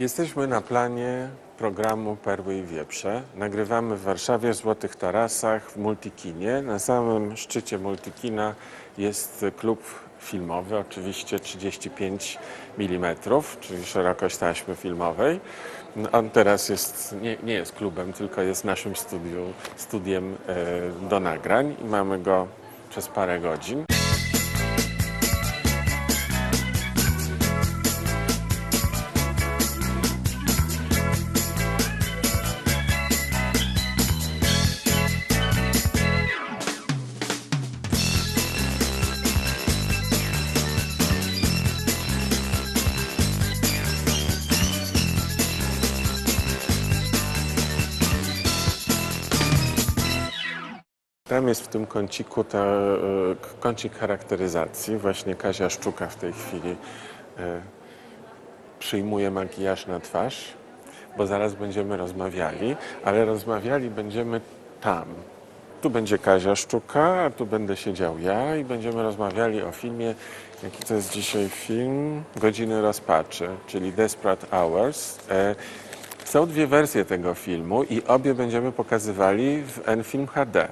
Jesteśmy na planie programu Perły i Wieprze. Nagrywamy w Warszawie w Złotych Tarasach w Multikinie. Na samym szczycie Multikina jest klub filmowy, oczywiście 35 mm, czyli szerokość taśmy filmowej. On teraz jest, nie, nie jest klubem, tylko jest naszym studiu, studiem e, do nagrań i mamy go przez parę godzin. Tam jest w tym kąciku ta, e, kącik charakteryzacji. Właśnie Kazia Szczuka w tej chwili e, przyjmuje makijaż na twarz, bo zaraz będziemy rozmawiali, ale rozmawiali będziemy tam. Tu będzie Kazia Szczuka, a tu będę siedział ja i będziemy rozmawiali o filmie, jaki to jest dzisiaj film, Godziny Rozpaczy, czyli Desperate Hours. E, Są dwie wersje tego filmu i obie będziemy pokazywali w N-Film HD.